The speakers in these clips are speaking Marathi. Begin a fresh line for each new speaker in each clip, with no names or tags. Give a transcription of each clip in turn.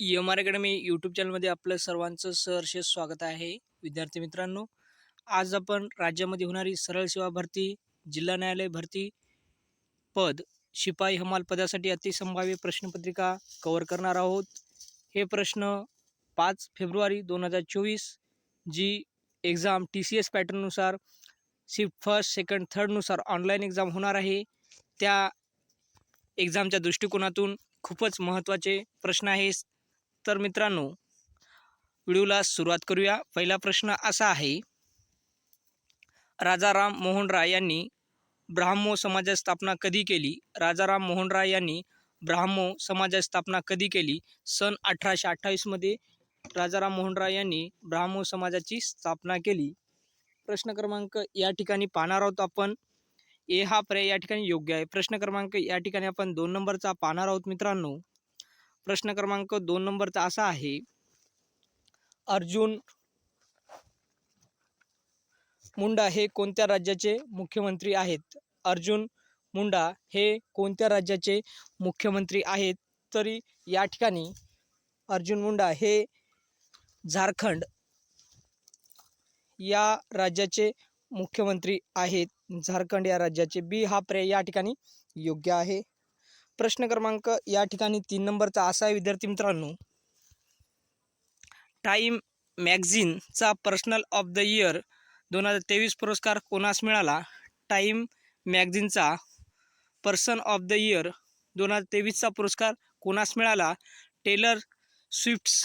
एम आर अकॅडमी यूट्यूब चॅनलमध्ये आपलं सर्वांचं सहर्ष स्वागत आहे. विद्यार्थी मित्रांनो आज आपण राज्यामध्ये होणारी सरळ सेवा भरती जिल्हा न्यायालय भरती पद शिपाई हमाल पदासाठी अतिसंभाव्य प्रश्नपत्रिका कवर करणार आहोत. हे प्रश्न पाच फेब्रुवारी दोन हजार चोवीस जी एक्झाम टी सी एस पॅटर्ननुसार शिफ्ट फर्स्ट सेकंड थर्डनुसार ऑनलाईन एक्झाम होणार आहे. त्या एक्झामच्या दृष्टिकोनातून खूपच महत्त्वाचे प्रश्न आहे तर मित्रांनो व्हिडिओला सुरुवात करूया. पहिला प्रश्न असा आहे राजाराम मोहन राय यांनी ब्राह्मो समाजाची स्थापना कधी केली? राजाराम मोहन राय यांनी ब्राह्मो समाजाची स्थापना कधी केली? सन अठराशे अठ्ठावीसमध्ये राजाराम मोहन राय यांनी ब्राह्मो समाजाची स्थापना केली. प्रश्न क्रमांक या ठिकाणी पाहणार आहोत आपण. ए हा पर्याय या ठिकाणी योग्य आहे. प्रश्न क्रमांक या ठिकाणी आपण दोन नंबरचा पाहणार आहोत मित्रांनो. प्रश्न क्रमांक दोन नंबरचा असा आहे अर्जुन मुंडा हे कोणत्या राज्याचे मुख्यमंत्री आहेत? अर्जुन मुंडा हे कोणत्या राज्याचे मुख्यमंत्री आहेत? तरी या ठिकाणी अर्जुन मुंडा हे झारखंड या राज्याचे मुख्यमंत्री आहेत. झारखंड या राज्याचे बी हा पर्याय या ठिकाणी योग्य आहे. प्रश्न क्रमांक या ठिकाणी तीन नंबरचा असा आहे विद्यार्थी मित्रांनो. टाईम मॅगझिनचा पर्सनल ऑफ द इयर दोन हजार तेवीस पुरस्कार कोणास मिळाला? टाईम मॅगझिनचा पर्सन ऑफ द इयर दोन हजार तेवीसचा पुरस्कार कोणास मिळाला? टेलर स्विफ्ट्स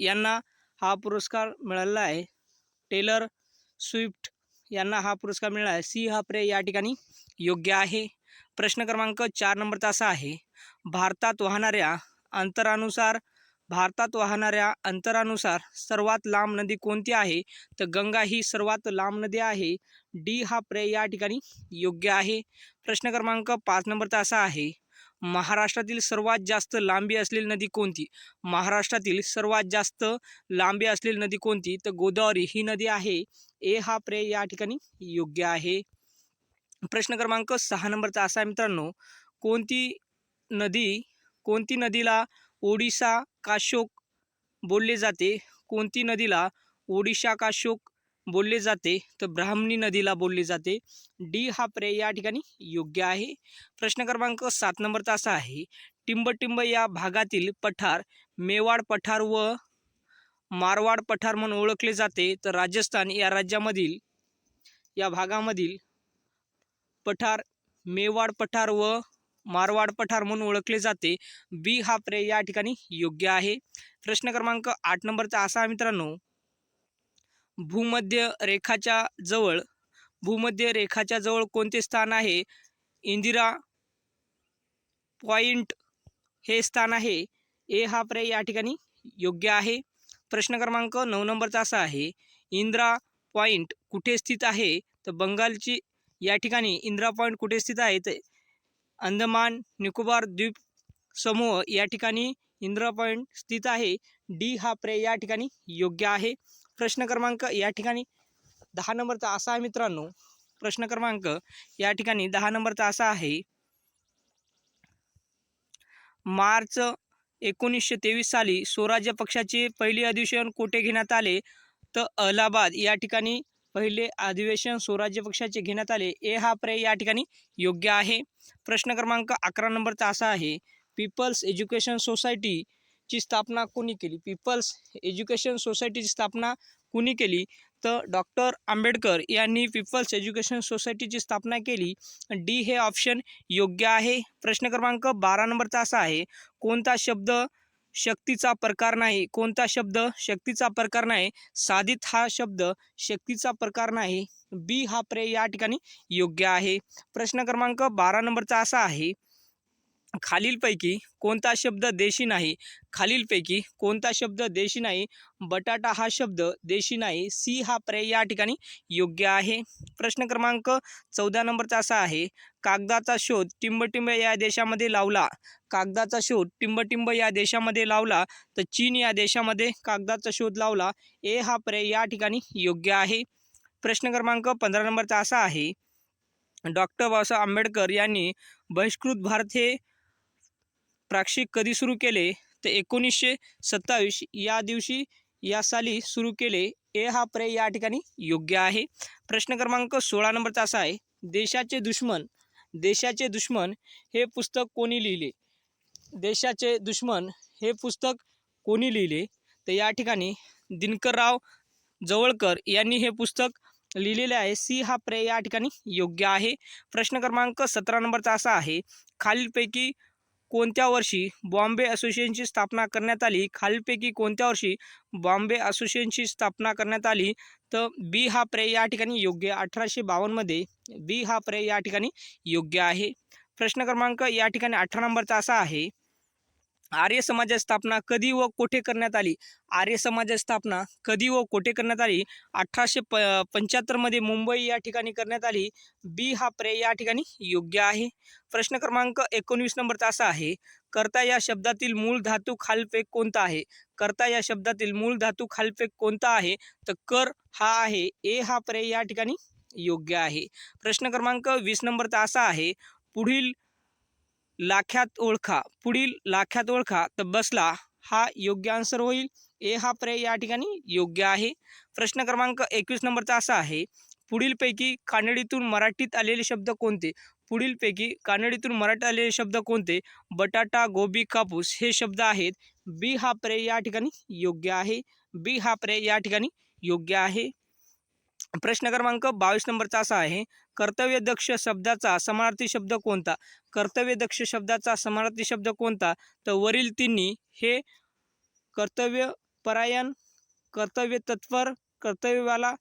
यांना हा पुरस्कार मिळालेला आहे. टेलर स्विफ्ट यांना हा पुरस्कार मिळाला आहे. सी हा पर्याय या ठिकाणी योग्य आहे. प्रश्न क्रमांक चार नंबरचा असा आहे भारतात वाहणाऱ्या अंतरानुसार भारतात वाहणाऱ्या अंतरानुसार सर्वात लांब नदी कोणती आहे? तर गंगा ही सर्वात लांब नदी आहे. डी हा पर्याय या ठिकाणी योग्य आहे. प्रश्न क्रमांक पाच नंबरचा असा आहे महाराष्ट्रातील सर्वात जास्त लांबी असलेली नदी कोणती? महाराष्ट्रातील सर्वात जास्त लांबी असलेली नदी कोणती? तर गोदावरी ही नदी आहे. ए हा पर्याय या ठिकाणी योग्य आहे. प्रश्न क्रमांक सहा नंबरचा असा आहे मित्रांनो कोणती नदी कोणती नदीला ओडिशा काशोक बोलले जाते? कोणती नदीला ओडिशा काशोक बोलले जाते? तर ब्राह्मणी नदीला बोलले जाते. डी हा पर्याय या ठिकाणी योग्य आहे. प्रश्न क्रमांक सात नंबरचा असा आहे टिंबटिंब या भागातील पठार मेवाड पठार व मारवाड पठार म्हणून ओळखले जाते. तर राजस्थान या राज्यामधील या भागामधील पठार मेवाड पठार व मारवाड पठार म्हणून ओळखले जाते. बी हा पर्याय या ठिकाणी योग्य आहे. प्रश्न क्रमांक आठ नंबरचा असा मित्रांनो. भूमध्य रेखाच्या जवळ भूमध्य रेखाच्या जवळ कोणते स्थान आहे? इंदिरा पॉइंट हे स्थान आहे. ए हा पर्याय या ठिकाणी योग्य आहे. प्रश्न क्रमांक नऊ नंबरचा असा आहे. इंदिरा पॉइंट कुठे स्थित आहे? तर बंगालची या ठिकाणी इंदिरा पॉईंट कुठे स्थित आहे? ते अंदमान निकोबार द्वीप समूह या ठिकाणी इंदिरा पॉईंट स्थित आहे. डी हा पर्याय या ठिकाणी योग्य आहे. प्रश्न क्रमांक या ठिकाणी दहा नंबरचा असा आहे मित्रांनो. प्रश्न क्रमांक या ठिकाणी दहा नंबरचा असा आहे. मार्च एकोणीसशे तेवीस साली स्वराज्य पक्षाचे पहिले अधिवेशन कोठे घेण्यात आले? तर अलाहाबाद या ठिकाणी पहिले अधिवेशन स्वराज्य पक्षाचे घेण्यात आले. ए हा पर्याय या ठिकाणी योग्य आहे. प्रश्न क्रमांक अकरा नंबरचा असा आहे. पीपल्स एज्युकेशन सोसायटीची स्थापना कोणी केली? पीपल्स एज्युकेशन सोसायटीची स्थापना कुणी केली? तर डॉक्टर आंबेडकर यांनी पीपल्स एज्युकेशन सोसायटीची स्थापना केली. डी हे ऑप्शन योग्य आहे. प्रश्न क्रमांक बारा नंबरचा असा आहे. कोणता शब्द शक्तीचा प्रकार नाही. कोणता शब्द? शक्तीचा प्रकार नाही. साधित हा शब्द शक्तीचा प्रकार नाही. बी हा पर्याय या ठिकाणी योग्य आहे. प्रश्न क्रमांक बारा नंबरचा असा आहे खालीलपैकी कोणता शब्द देशी नाही? खालीलपैकी कोणता शब्द देशी नाही? बटाटा हा शब्द देशी नाही. सी हा पर्याय या ठिकाणी योग्य आहे. प्रश्न क्रमांक चौदा नंबरचा असा आहे. कागदाचा शोध टिंबटिंब या देशामध्ये लावला. कागदाचा शोध टिंबटिंब या देशामध्ये लावला तर चीन या देशामध्ये कागदाचा शोध लावला. ए हा पर्याय या ठिकाणी योग्य आहे. प्रश्न क्रमांक पंधरा नंबरचा असा आहे. डॉक्टर बाबासाहेब आंबेडकर यांनी बहिष्कृत भारत हे प्राक्षिक कधी सुरू केले? तर एकोणीसशे सत्तावीस या दिवशी या साली सुरू केले. ए हा पर्याय या ठिकाणी योग्य आहे. प्रश्न क्रमांक सोळा नंबरचा असा आहे देशाचे दुश्मन देशाचे दुश्मन हे पुस्तक कोणी लिहिले? देशाचे दुश्मन हे पुस्तक कोणी लिहिले? तर या ठिकाणी दिनकरराव जवळकर यांनी हे पुस्तक लिहिलेले आहे. सी हा पर्याय या ठिकाणी योग्य आहे. प्रश्न क्रमांक सतरा नंबरचा असा आहे खालीलपैकी कोणत्या वर्षी बॉम्बे असोसिएशनची स्थापना करण्यात आली? खालीलपैकी कोणत्या वर्षी बॉम्बे असोसिएशनची स्थापना करण्यात आली? तर बी हा पर्याय या ठिकाणी योग्य. अठराशे बावन्नमध्ये बी हा पर्याय या ठिकाणी योग्य आहे. प्रश्न क्रमांक या ठिकाणी अठरा नंबरचा असा आहे. आर्य समाजाची स्थापना कधी व कोठे करण्यात आली? आर्य समाजाची स्थापना कधी व कोठे करण्यात आली? अठराशे प पंच्याहत्तरमध्ये मुंबई या ठिकाणी करण्यात आली. बी हा पर्याय या ठिकाणी योग्य आहे. प्रश्न क्रमांक एकोणवीस नंबरचा असा आहे. कर्ता या शब्दातील मूळ धातू खालपेक कोणता आहे? कर्ता या शब्दातील मूळ धातू खालपेक कोणता आहे? तर कर हा आहे. ए हा पर्याय या ठिकाणी योग्य आहे. प्रश्न क्रमांक वीस नंबरचा असा आहे. पुढील लाख्यात ओळखा. पुढील लाख्यात ओळखा. तर बसला. हा योग्य आन्सर होईल. ए हा पर्याय या ठिकाणी योग्य आहे. प्रश्न क्रमांक एकवीस नंबरचा असा आहे. पुढीलपैकी कानडीतून मराठीत आलेले शब्द कोणते? पुढीलपैकी कानडीतून मराठीत आलेले शब्द कोणते? बटाटा, गोबी, कापूस हे शब्द आहेत. बी हा पर्याय या ठिकाणी योग्य आहे. बी हा पर्याय या ठिकाणी योग्य आहे. प्रश्न क्रमांक बावीस नंबरचा असा आहे कर्तव्यदक्ष शब्दाचा समानार्थी शब्द कोणता? कर्तव्यदक्ष शब्दाचा समानार्थी शब्द कोणता? तर वरील तिन्ही हे कर्तव्यपरायण कर्तव्य तत्पर कर्तव्याला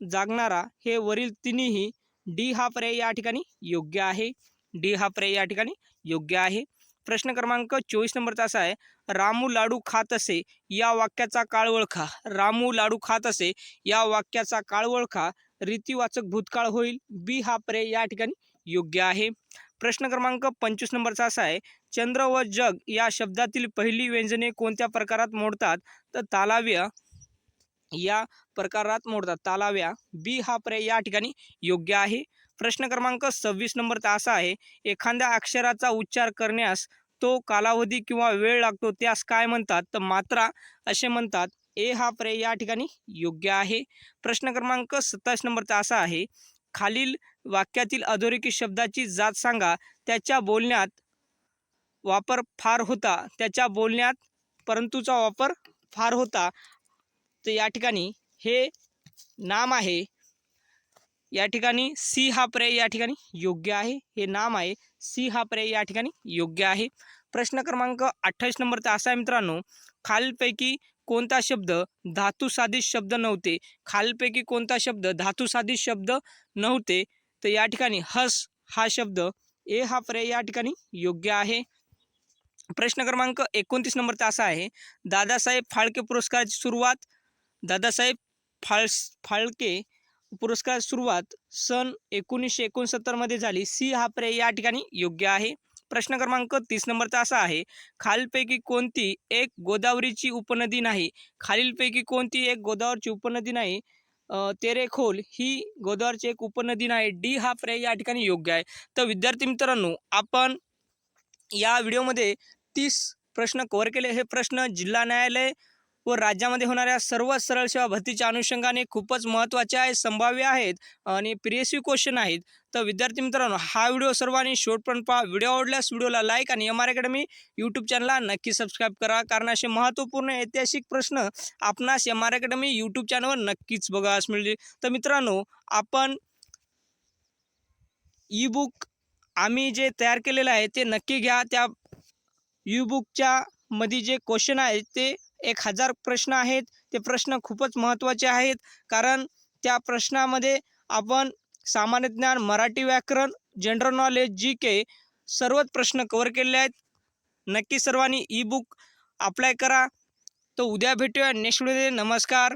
जागणारा हे वरील तिन्हीही डी हा पर्याय या ठिकाणी योग्य आहे. डी हा पर्याय या ठिकाणी योग्य आहे. प्रश्न क्रमांक चोवीस नंबरचा असा आहे रामू लाडू खात असे या वाक्याचा काळ ओळखा. रामू लाडू खात असे या वाक्याचा काळ ओळखा. रीतिवाचक भूतकाळ होईल. बी हा पर्याय या ठिकाणी योग्य आहे. प्रश्न क्रमांक पंचवीस नंबरचा असा आहे चंद्र व जग या शब्दातील पहिली व्यंजने कोणत्या प्रकारात मोडतात? तर तालाव्य या प्रकारात मोडतात. तालाव्या बी हा पर्याय या ठिकाणी योग्य आहे. प्रश्न क्रमांक सव्वीस नंबरचा असा आहे एखाद्या अक्षराचा उच्चार करण्यास तो कालावधी किंवा वेळ लागतो त्यास काय म्हणतात? तर मात्रा असे म्हणतात. ए हा पर्याय या ठिकाणी योग्य आहे. प्रश्न क्रमांक सत्तावीस नंबरचा असा आहे खालील वाक्यातील अधोरेखित शब्दाची जात सांगा. त्याच्या बोलण्यात वापर फार होता. त्याच्या बोलण्यात परंतुचा वापर फार होता. तर या ठिकाणी हे नाम आहे. या ठिकाणी सी हा या ठिकाणी योग्य हे नाम आहे सी हा या ठिकाणी योग्य आहे. प्रश्न क्रमांक अठ्ठावीस नंबरचा असा आहे मित्रांनो खालीलपैकी कोणता शब्द धातू साधित शब्द नव्हते? खालीलपैकी कोणता शब्द धातू साधित शब्द नव्हते? तर या ठिकाणी हस हा शब्द, ए हा या ठिकाणी योग्य आहे. प्रश्न क्रमांक एकोणतीस नंबरचा असा आहे, दादासाहेब फाळके पुरस्काराची सुरुवात, दादासाहेब फाळस, फाळके पुरस्कार सुरुवात सन एकोणीसशे एकोणसत्तरमध्ये झाली. सी हा पर्याय या ठिकाणी योग्य आहे. प्रश्न क्रमांक तीस नंबरचा असा आहे. खालीलपैकी कोणती एक गोदावरीची उपनदी नाही? खालीलपैकी कोणती एक गोदावरीची उपनदी नाही? तेरेखोल ही गोदावरीची एक उपनदी नाही. डी हा पर्याय या ठिकाणी योग्य आहे. तर विद्यार्थी मित्रांनो आपण या व्हिडिओमध्ये तीस प्रश्न कव्हर केले. हे प्रश्न जिल्हा न्यायालय व राज्यामध्ये होणाऱ्या सर्व सरळ सेवा भरतीच्या अनुषंगाने खूपच महत्त्वाचे आहे संभाव्य आहेत आणि प्रियसिव्ह क्वेश्चन आहेत. तर विद्यार्थी मित्रांनो हा व्हिडिओ सर्वांनी शेवटपर्यंत पहा. व्हिडिओ आवडल्यास व्हिडिओला लाईक आणि एम आर अकॅडमी यूट्यूब चॅनलला नक्की सबस्क्राईब करा. कारण असे महत्त्वपूर्ण ऐतिहासिक प्रश्न आपणास एम आर अकॅडमी यूट्यूब चॅनलवर नक्कीच बघायला मिळतील. तर मित्रांनो आपण ई बुक आम्ही जे तयार केलेलं आहे ते नक्की घ्या. त्या ई बुकच्या मध्ये जे क्वेश्चन आहेत ते एक हजार प्रश्न आहेत. ते प्रश्न खूपच महत्त्वाचे आहेत. कारण त्या प्रश्नामध्ये आपण सामान्य ज्ञान मराठी व्याकरण जनरल नॉलेज जी के सर्वच प्रश्न कवर केले आहेत. नक्की सर्वांनी ई बुक अप्लाय करा. तर उद्या भेटूया. नेक्स्ट व्हिडिओ नमस्कार.